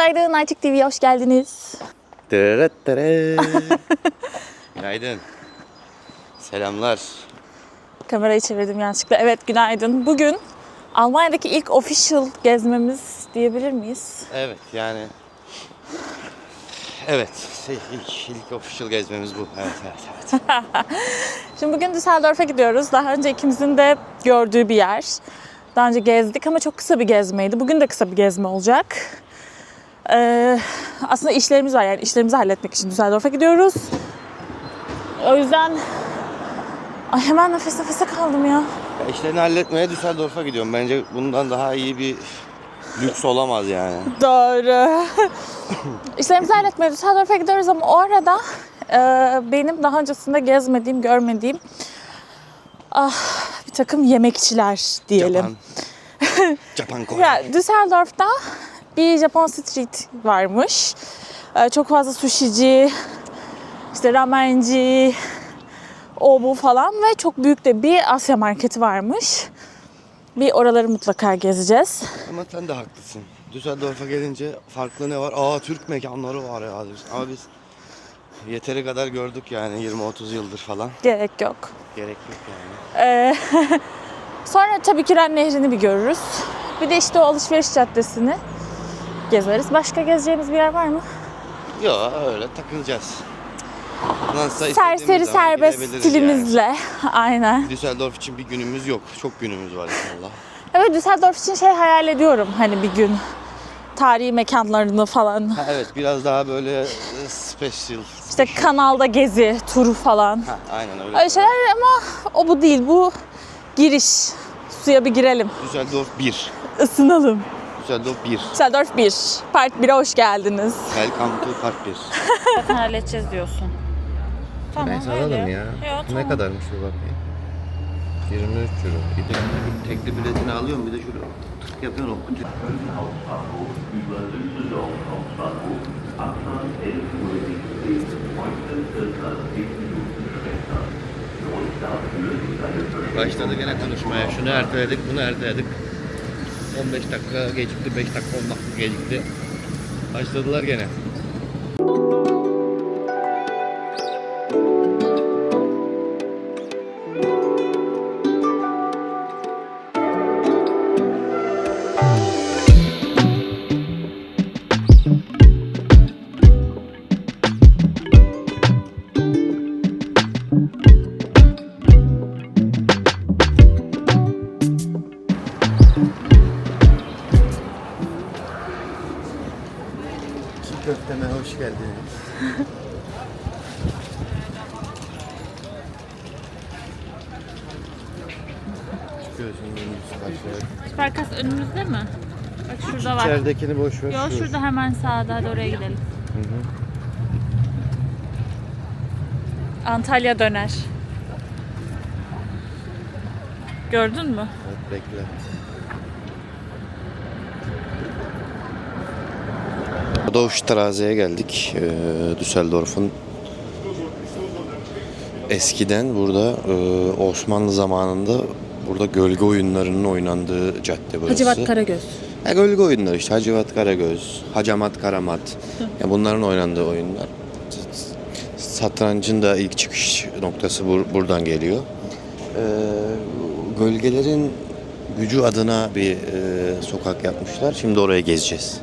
Günaydın Ayçik TV'ye hoş geldiniz. Tırıt. Günaydın. Selamlar. Kamerayı çevirdim yanlışlıkla. Evet günaydın. Bugün Almanya'daki ilk official gezmemiz diyebilir miyiz? Evet yani. Evet. Şey, ilk, ilk official gezmemiz bu. Evet evet evet. Şimdi bugün Düsseldorf'a gidiyoruz. Daha önce ikimizin de gördüğü bir yer. Daha önce gezdik ama çok kısa bir gezmeydi. Bugün de kısa bir gezme olacak. Ee, aslında işlerimiz var yani işlerimizi halletmek için Düsseldorf'a gidiyoruz. O yüzden Ay hemen nefes nefese kaldım ya. Ya işlerini halletmeye Düsseldorf'a gidiyorum. Bence bundan daha iyi bir lüks olamaz yani. Doğru. İşlerimizi halletmeye Düsseldorf'a gidiyoruz ama o arada e, benim daha öncesinde gezmediğim, görmediğim ah, bir takım yemekçiler diyelim. Japan. Japan Kore. Ya Düsseldorf'ta bir Japon street varmış. Ee, çok fazla sushici, işte ramenci, o bu falan ve çok büyük de bir Asya marketi varmış. Bir oraları mutlaka gezeceğiz. Ama sen de haklısın. Düsseldorf'a gelince farklı ne var? Aa Türk mekanları var ya. Ama biz yeteri kadar gördük yani 20-30 yıldır falan. Gerek yok. Gerek yok yani. Ee, sonra tabii ki Ren Nehri'ni bir görürüz. Bir de işte o alışveriş caddesini gezeriz. Başka gezeceğimiz bir yer var mı? Yok öyle takılacağız. Nasılsa Serseri istediğimiz zaman serbest gidebiliriz stilimizle. Aynen. Düsseldorf için bir günümüz yok. Çok günümüz var inşallah. Evet Düsseldorf için şey hayal ediyorum hani bir gün tarihi mekanlarını falan. Ha, evet biraz daha böyle e, special. İşte kanalda gezi turu falan. Ha, aynen öyle. Öyle şeyler ama o bu değil. Bu giriş. Suya bir girelim. Düsseldorf 1. Isınalım. Düsseldorf 1. Düsseldorf 1. Part 1'e hoş geldiniz. Welcome to Park 1. Zaten halledeceğiz diyorsun. Tamam öyle. Yok, tamam. kadarmış bir bakayım. 23 euro. Bir de tekli biletini alıyorum bir de şöyle tık yapıyorum. Başladı gene konuşmaya. Şunu erteledik, bunu erteledik. 15 dakika gecikti, 5 dakika 10 dakika gecikti. Başladılar gene. Geldiniz. Süperkas önümüzde mi? Bak şurada var. İçeridekini boş ver. Yo şu- şurada hemen sağda. Hadi oraya gidelim. Antalya döner. Gördün mü? Evet bekle. Doğuştraze'ye geldik. Ee, Düsseldorf'un eskiden burada e, Osmanlı zamanında burada gölge oyunlarının oynandığı cadde burası. Hacivat Karagöz. Ya gölge oyunları işte Hacivat Karagöz, Hacamat Karamat. Ya bunların oynandığı oyunlar. Satrancın da ilk çıkış noktası bur- buradan geliyor. Ee, gölgelerin gücü adına bir e, sokak yapmışlar. Şimdi oraya gezeceğiz.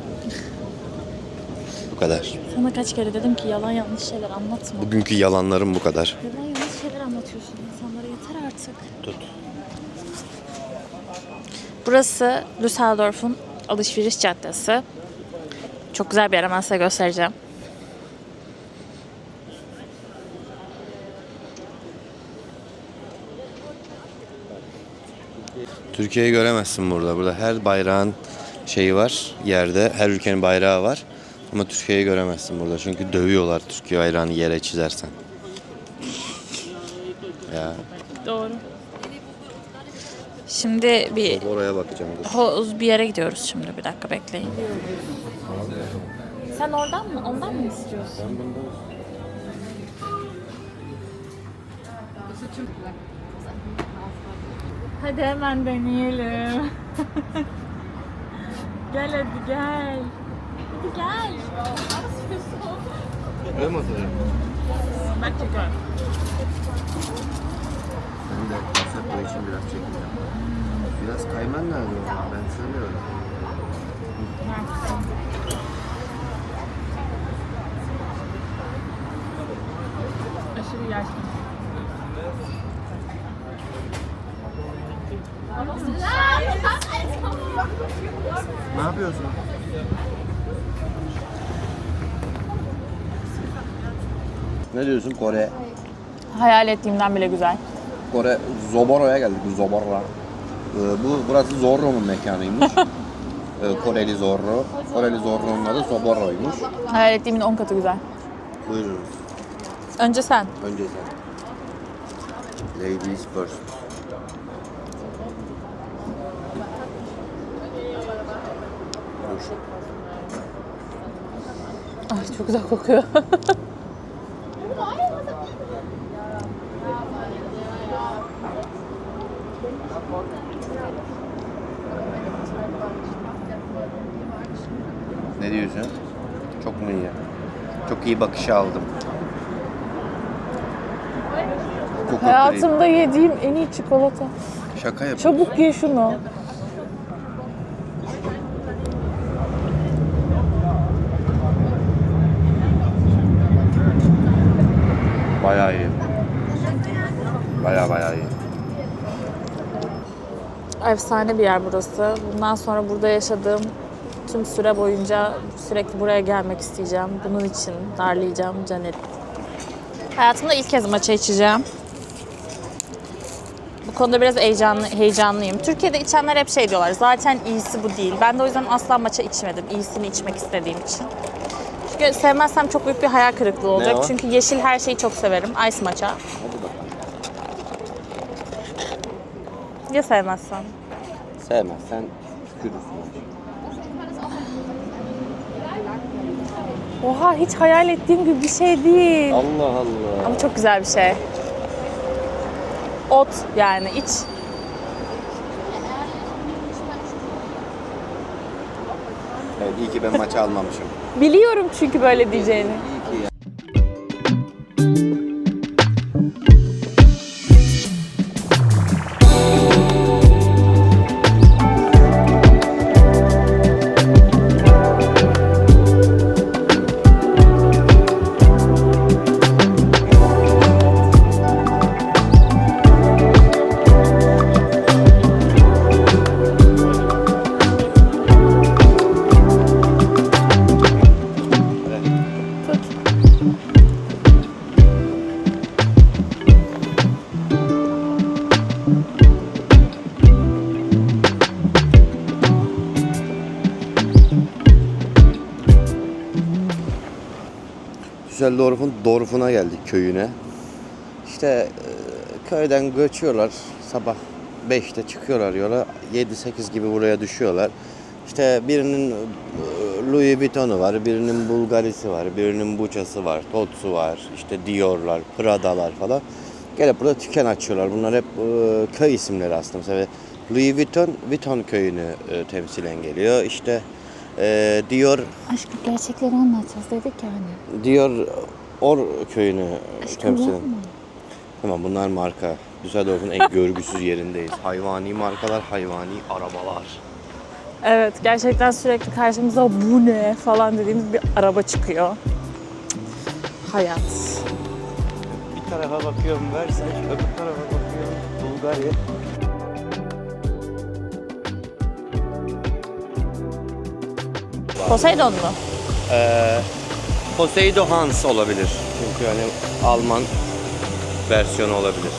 Bu kadar. Sana kaç kere dedim ki yalan yanlış şeyler anlatma. Bugünkü yalanlarım bu kadar. Yalan yanlış şeyler anlatıyorsun insanlara yeter artık. Tut. Burası Düsseldorf'un alışveriş caddesi. Çok güzel bir yer hemen size göstereceğim. Türkiye'yi göremezsin burada. Burada her bayrağın şeyi var yerde. Her ülkenin bayrağı var. Ama Türkiye'yi göremezsin burada. Çünkü dövüyorlar Türkiye bayrağını yere çizersen. Ya Doğru. Şimdi bir oraya bakacağım. dur. Hoz bir yere gidiyoruz şimdi. Bir dakika bekleyin. Sen oradan mı? Ondan mı istiyorsun? Hadi hemen deneyelim. gel hadi gel. Gel. Öyle mi oturuyor? Ben çekiyorum. Ben de kasapla için biraz çekeceğim. Biraz kayman lazım ama ben söylüyorum. Aşırı yaşlı. Ne yapıyorsun? Ne diyorsun Kore? Hayal ettiğimden bile güzel. Kore Zoboro'ya geldik Zoboro. Ee, bu burası Zorro'nun mekanıymış. ee, Koreli Zorro. Koreli Zorro'nun adı Zoboro'ymuş. Hayal ettiğimin 10 katı güzel. Buyurunuz. Önce sen. Önce sen. Ladies first. Ay çok güzel kokuyor. Ne diyorsun? Çok mu iyi? Çok iyi bakışı aldım. Koku. Hayatımda yediğim en iyi çikolata. Şaka yap. Çabuk ye şunu. Bayağı iyi. Bayağı bayağı iyi. Efsane bir yer burası. Bundan sonra burada yaşadığım tüm süre boyunca sürekli buraya gelmek isteyeceğim. Bunun için darlayacağım Canet. Hayatımda ilk kez maça içeceğim. Bu konuda biraz heyecanlı, heyecanlıyım. Türkiye'de içenler hep şey diyorlar, zaten iyisi bu değil. Ben de o yüzden asla maça içmedim, iyisini içmek istediğim için. Çünkü sevmezsem çok büyük bir hayal kırıklığı olacak. o? Çünkü yeşil her şeyi çok severim. Ice maça. Ya sevmezsem? Sevmezsen tükürürsün. Oha hiç hayal ettiğim gibi bir şey değil. Allah Allah. Ama çok güzel bir şey. Ot yani iç. Evet, iyi ki ben maçı almamışım. Biliyorum çünkü böyle diyeceğini. Ya. Düsseldorf'un Dorf'una geldik köyüne. İşte e, köyden göçüyorlar. Sabah 5'te çıkıyorlar yola. 7-8 gibi buraya düşüyorlar. İşte birinin e, Louis Vuitton'u var, birinin Bulgarisi var, birinin Buçası var, Totsu var, işte Dior'lar, Prada'lar falan. Gelip burada tüken açıyorlar. Bunlar hep e, köy isimleri aslında. Mesela Louis Vuitton, Vuitton köyünü temsilen geliyor. İşte e, Dior Aşkım gerçekleri anlatacağız dedik yani. Diyor Or köyünü Aşkım temsil eden. Tamam bunlar marka. Düsseldorf'un en görgüsüz yerindeyiz. Hayvani markalar, hayvani arabalar. Evet gerçekten sürekli karşımıza bu ne falan dediğimiz bir araba çıkıyor. Hayat. Bir tarafa bakıyorum Versace, öbür tarafa bakıyorum Bulgarya. Poseidon mu? Ee, Poseido Hans olabilir. Çünkü hani Alman versiyonu olabilir.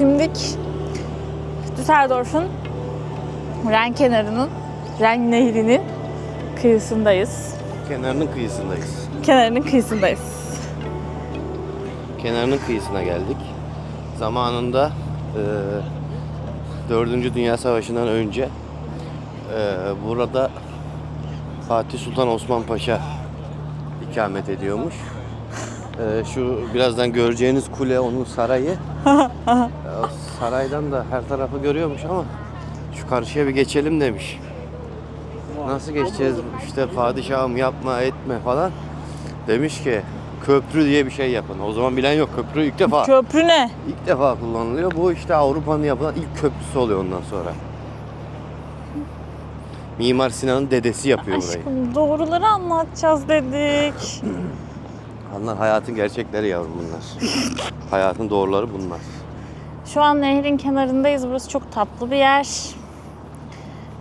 Şimdilik Düsseldorf'un Ren kenarının, Ren nehrinin kıyısındayız. Kenarının kıyısındayız. Kenarının kıyısındayız. Kenarının kıyısına geldik. Zamanında e, 4. Dünya Savaşı'ndan önce e, burada Fatih Sultan Osman Paşa ikamet ediyormuş. E, şu birazdan göreceğiniz kule onun sarayı. Saraydan da her tarafı görüyormuş ama şu karşıya bir geçelim demiş. Nasıl geçeceğiz işte padişahım yapma etme falan. Demiş ki köprü diye bir şey yapın. O zaman bilen yok köprü ilk defa. Köprü ne? İlk defa kullanılıyor. Bu işte Avrupa'nın yapılan ilk köprüsü oluyor ondan sonra. Mimar Sinan'ın dedesi yapıyor burayı. Aşkım doğruları anlatacağız dedik. Onlar hayatın gerçekleri yavrum bunlar. hayatın doğruları bunlar. Şu an nehrin kenarındayız. Burası çok tatlı bir yer.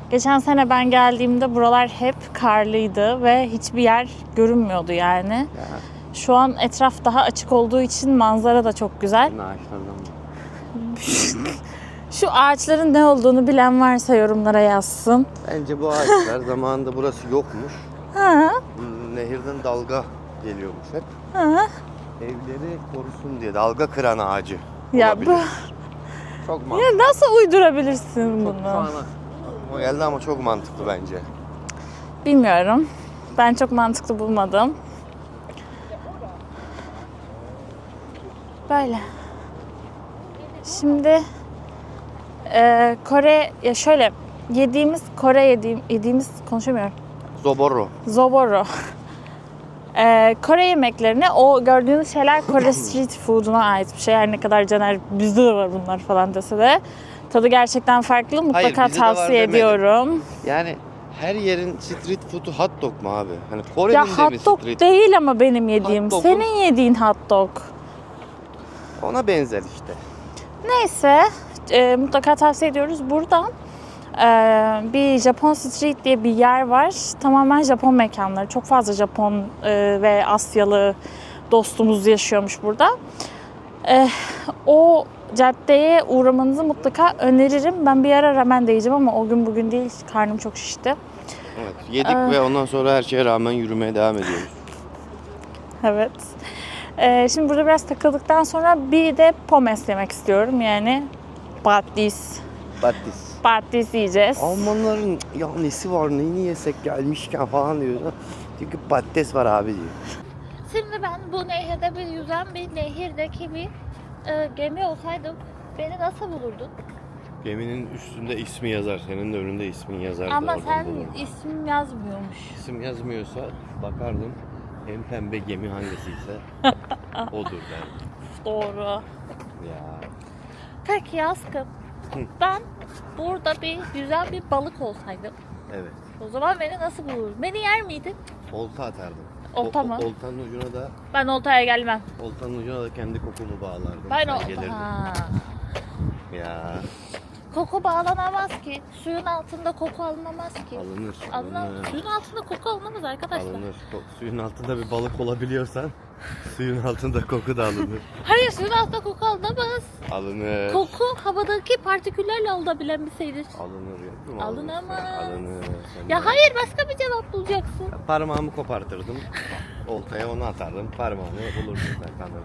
Geçen sene ben geldiğimde buralar hep karlıydı ve hiçbir yer görünmüyordu yani. Ya, Şu an etraf daha açık olduğu için manzara da çok güzel. Şu ağaçların ne olduğunu bilen varsa yorumlara yazsın. Bence bu ağaçlar zamanında burası yokmuş. Ha, Nehirden dalga geliyormuş hep. ha. Evleri korusun diye dalga kıran ağacı. Ya olabilir. bu Çok mantıklı. ya nasıl uydurabilirsin bunu? aklıma geldi ama çok mantıklı bence. Bilmiyorum. Ben çok mantıklı bulmadım. Böyle. Şimdi e, Kore ya şöyle yediğimiz Kore yediğim yediğimiz konuşamıyorum. Zoboro. Zoboro. E, Kore yemeklerine o gördüğünüz şeyler Kore street food'una ait bir şey. Her ne kadar Caner bizde de var bunlar falan dese de tadı gerçekten farklı. Mutlaka bizde de var tavsiye demedim. ediyorum. Yani her yerin street food'u hot dog mu abi? Hani Kore'nin Ya de mi hot dog street değil ama benim yediğim. Dog'un- Senin yediğin hot dog. Ona benzer işte. Neyse e, mutlaka tavsiye ediyoruz. Buradan bir Japon Street diye bir yer var. Tamamen Japon mekanları. Çok fazla Japon e, ve Asyalı dostumuz yaşıyormuş burada. E, o caddeye uğramanızı mutlaka öneririm. Ben bir ara ramen de yiyeceğim ama o gün bugün değil. Karnım çok şişti. Evet. Yedik Aa. ve ondan sonra her şeye rağmen yürümeye devam ediyoruz. Evet. E, şimdi burada biraz takıldıktan sonra bir de pomes yemek istiyorum. Yani patis. Battis. Patis yiyeceğiz. Almanların ya nesi var neyini yesek gelmişken falan diyor. Çünkü patates var abi diyor. Şimdi ben bu nehirde bir yüzen bir nehirdeki bir e, gemi olsaydım beni nasıl bulurdun? Geminin üstünde ismi yazar. Senin de önünde ismin yazardı. Ama sen isim yazmıyormuş. İsim yazmıyorsa bakardım. En pembe gemi hangisiyse odur derdim. Doğru. Ya Peki Yaskın, ben burada bir güzel bir balık olsaydım evet. o zaman beni nasıl bulurdun? Beni yer miydin? Olta atardım. Olta O- mı? Oltanın ucuna da Ben oltaya gelmem. oltanın ucuna da kendi kokumu bağlardım. Ben o... gelirdin. Ha. Ya Koku bağlanamaz ki. Suyun altında koku alınamaz ki. alınır. Alınamaz. Alınır. Suyun altında koku alınamaz arkadaşlar. Alınır. Suyun altında bir balık olabiliyorsan suyun altında koku da alınır. Hayır suyun altında koku alınamaz. Alınır. Koku havadaki partiküllerle alınabilen bir şeydir. Alınır mu? Alınamaz. Alınır. Sen Ya de- hayır başka bir cevap bulacaksın. Parmağımı kopartırdım. Oltaya onu atardım. Parmağını sen tanırdın.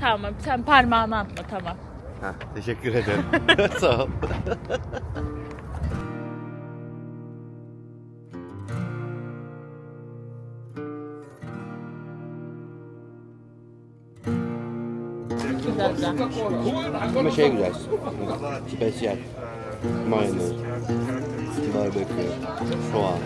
Tamam sen parmağını atma tamam. Heh, teşekkür ederim. Sağ ol. Güzel güzel. Ama şey güzel. Spesiyel. Mayonez. Barbekü. Soğan.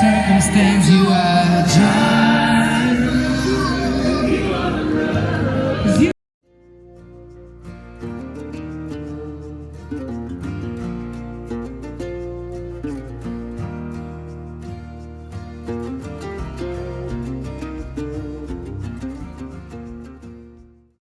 circumstance.